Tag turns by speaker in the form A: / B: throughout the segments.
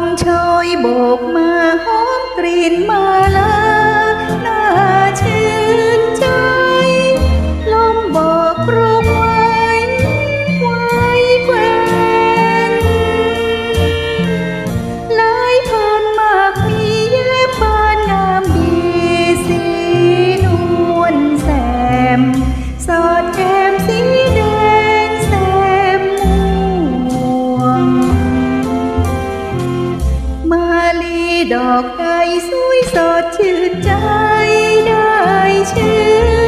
A: มโชยโบกมาหอมกลิ่นมาลา ดอกใดสวยสดชื่นใจได้ชื่อ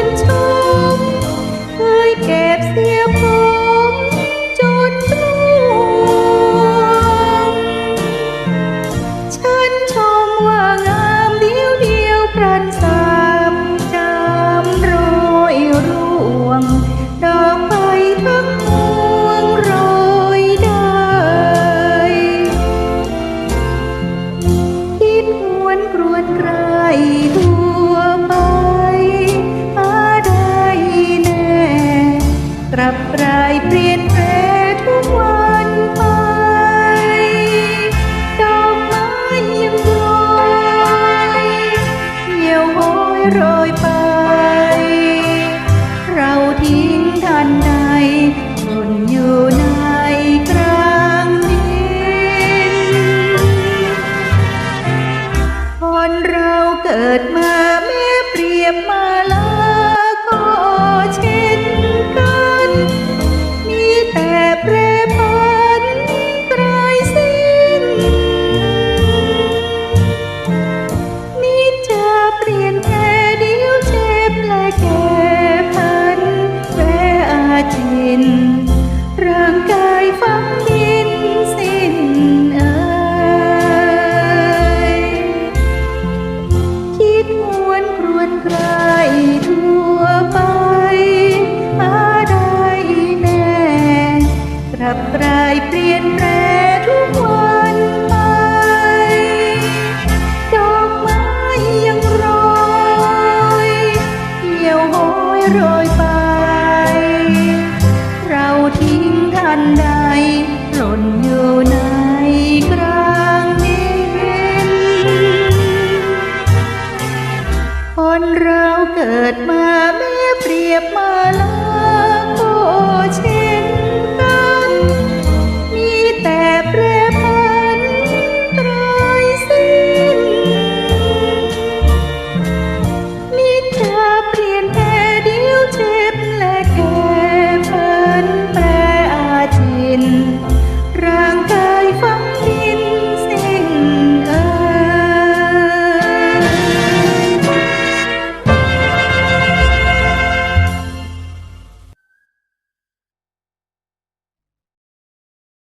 A: บปลายเปลี่ยนแปลงทุกวันไปดอกไม้ยังลอยเหี่ยวห้อยโรยไป เราทิ้งทันใดหล่น รยไป เราทิ้งท่านใดหล่นอยู่ในกลางดินคนเราเกิดมาแม่เปรียบมาลาโคเช